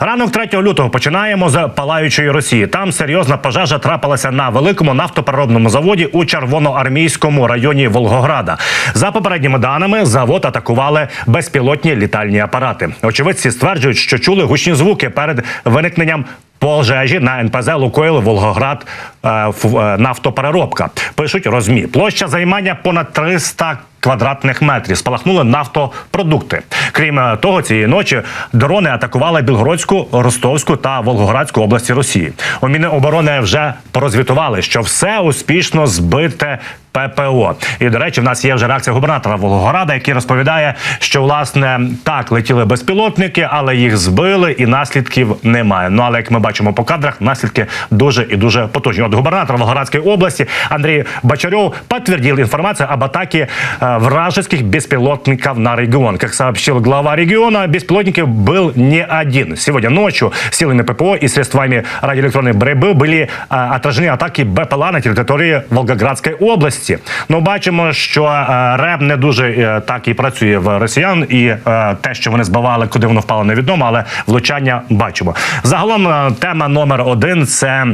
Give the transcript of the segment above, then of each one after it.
Ранок 3 лютого починаємо з палаючої Росії. Там серйозна пожежа трапилася на великому нафтопереробному заводі у Червоноармійському районі Волгограда. За попередніми даними, завод атакували безпілотні літальні апарати. Очевидці стверджують, що чули гучні звуки перед виникненням. Пожежі на НПЗ Лукойл Волгоград е, е, нафтопереробка пишуть розмі. Площа займання понад 300 квадратних метрів. Спалахнули нафтопродукти. Крім е, того, цієї ночі дрони атакували Білгородську, Ростовську та Волгоградську області Росії. У Міноборони вже порозвітували, що все успішно збите. ППО. І до речі, в нас є вже реакція губернатора Волгограда, який розповідає, що власне так летіли безпілотники, але їх збили і наслідків немає. Ну але як ми бачимо по кадрах, наслідки дуже і дуже потужні. От губернатор Волгоградской области Андрей Бочарев подтвердил информацию об атаке э, вражеских беспилотников на регион. Как сообщил глава региона, беспилотников был не один. Сегодня ночью силами ППО и средствами радиоэлектронной борьбы были э, отражены атаки БПЛА на території Волгоградської області. Ну бачимо, що е, РЕБ не дуже е, так і працює в росіян, і е, те, що вони збивали, куди воно впало, невідомо, але влучання бачимо. Загалом е, тема номер один це.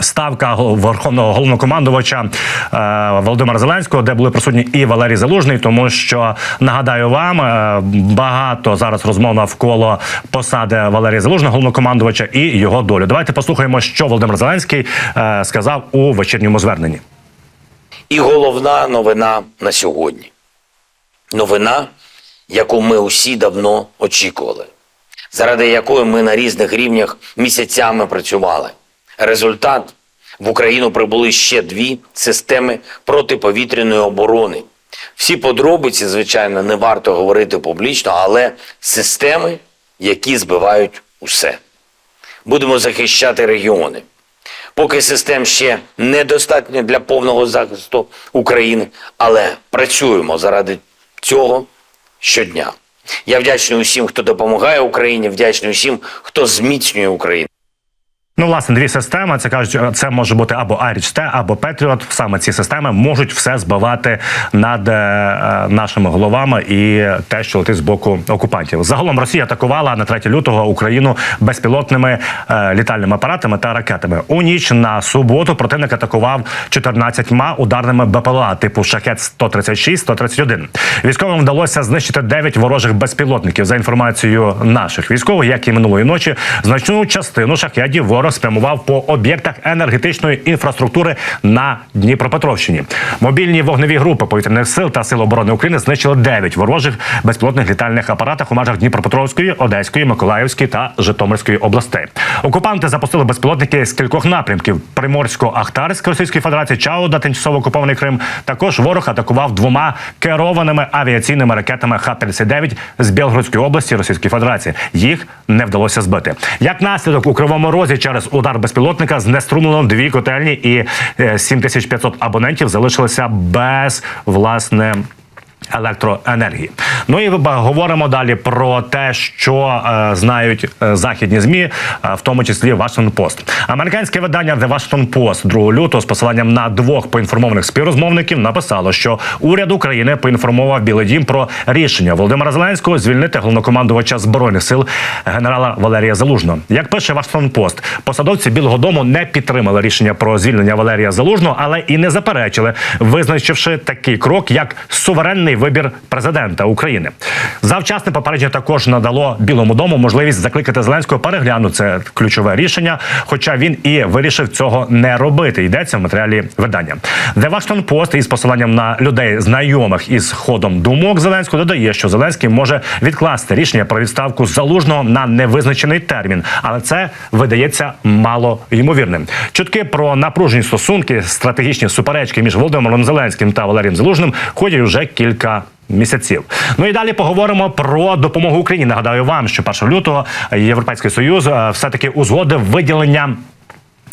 Ставка верховного головнокомандувача е, Володимира Зеленського, де були присутні і Валерій Залужний, тому що нагадаю вам е, багато зараз розмов навколо посади Валерія Залужного, головнокомандувача і його долю. Давайте послухаємо, що Володимир Зеленський е, сказав у вечірньому зверненні. І головна новина на сьогодні. Новина, яку ми усі давно очікували, заради якої ми на різних рівнях місяцями працювали. Результат в Україну прибули ще дві системи протиповітряної оборони. Всі подробиці, звичайно, не варто говорити публічно, але системи, які збивають усе. Будемо захищати регіони. Поки систем ще недостатньо для повного захисту України, але працюємо заради цього щодня. Я вдячний усім, хто допомагає Україні, вдячний усім, хто зміцнює Україну. Ну, власне, дві системи. Це кажуть, це може бути або Аріч-Т, або Петріот. Саме ці системи можуть все збивати над е, е, нашими головами і те, що летить з боку окупантів. Загалом Росія атакувала на 3 лютого Україну безпілотними е, літальними апаратами та ракетами. У ніч на суботу противник атакував 14 ударними БПЛА типу Шахет 136 131 Військовим вдалося знищити 9 ворожих безпілотників. За інформацією наших військових, як і минулої ночі, значну частину шахедів ворог спрямував по об'єктах енергетичної інфраструктури на Дніпропетровщині. Мобільні вогневі групи повітряних сил та сил оборони України знищили 9 ворожих безпілотних літальних апаратів у межах Дніпропетровської, Одеської, Миколаївської та Житомирської областей. Окупанти запустили безпілотники з кількох напрямків: Приморсько-Ахтарськ Російської Федерації, Чауда, тимчасово окупований Крим. Також ворог атакував двома керованими авіаційними ракетами Х-59 з Білгородської області Російської Федерації. Їх не вдалося збити. Як наслідок у кривому розі через удар безпілотника знеструмлено дві котельні і е, 7500 абонентів залишилися без власне. Електроенергії. Ну і говоримо далі про те, що е, знають е, західні змі, е, в тому числі Washington Post. Американське видання The Washington Post 2 лютого з посиланням на двох поінформованих співрозмовників написало, що уряд України поінформував Білий Дім про рішення Володимира Зеленського звільнити головнокомандувача збройних сил генерала Валерія Залужного. Як пише Washington Post, посадовці Білого Дому не підтримали рішення про звільнення Валерія Залужного, але і не заперечили, визначивши такий крок як суверенний вибір президента України. Завчасне попередження також надало Білому дому можливість закликати Зеленського переглянути це ключове рішення, хоча він і вирішив цього не робити. Йдеться в матеріалі видання. The Washington Post із посиланням на людей, знайомих із ходом думок Зеленського, додає, що Зеленський може відкласти рішення про відставку залужного на невизначений термін, але це видається мало ймовірним. Чутки про напружені стосунки, стратегічні суперечки між Володимиром Зеленським та Валерієм Залужним ходять вже кілька. Місяців. Ну і далі поговоримо про допомогу Україні. Нагадаю вам, що 1 лютого Європейський союз все таки узгодив виділення е,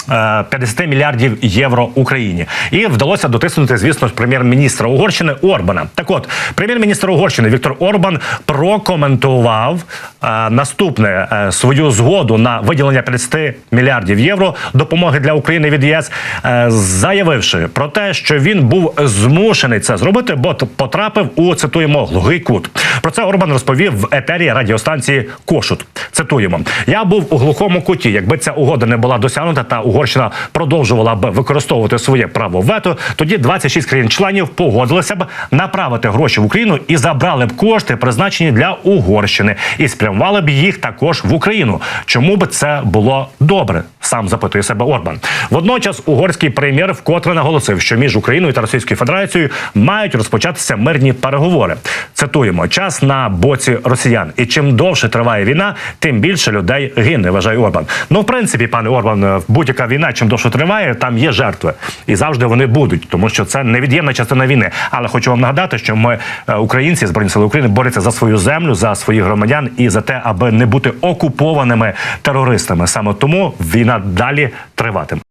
50 мільярдів євро Україні, і вдалося дотиснути, звісно прем'єр-міністра Угорщини Орбана. Так, от прем'єр-міністр Угорщини Віктор Орбан прокоментував е, наступне е, свою згоду на виділення 50 мільярдів євро допомоги для України від ЄС, е, заявивши про те, що він був змушений це зробити, бо потрапив у цитуємо глухий кут. Про це Орбан розповів в етері радіостанції Кошут. Цитуємо: я був у глухому куті. Якби ця угода не була досягнута, та Угорщина продовжувала б використовувати своє право вето, тоді 26 країн-членів погодилися б направити гроші в Україну і забрали б кошти, призначені для Угорщини, і спрямували б їх також в Україну. Чому б це було добре? Сам запитує себе Орбан. Водночас угорський прем'єр вкотре наголосив, що між Україною та Російською Федерацією мають розпочатися мирні переговори. Цитуємо час на боці росіян. І чим довше триває війна, тим більше людей гине. Вважає Орбан. Ну, в принципі, пане Орбан, е, будь-яка війна, чим довше триває, там є жертви, і завжди вони будуть, тому що це невід'ємна частина війни. Але хочу вам нагадати, що ми, е, українці, збройні сили України, борються за свою землю, за своїх громадян і за те, аби не бути окупованими терористами. Саме тому війна далі триватиме.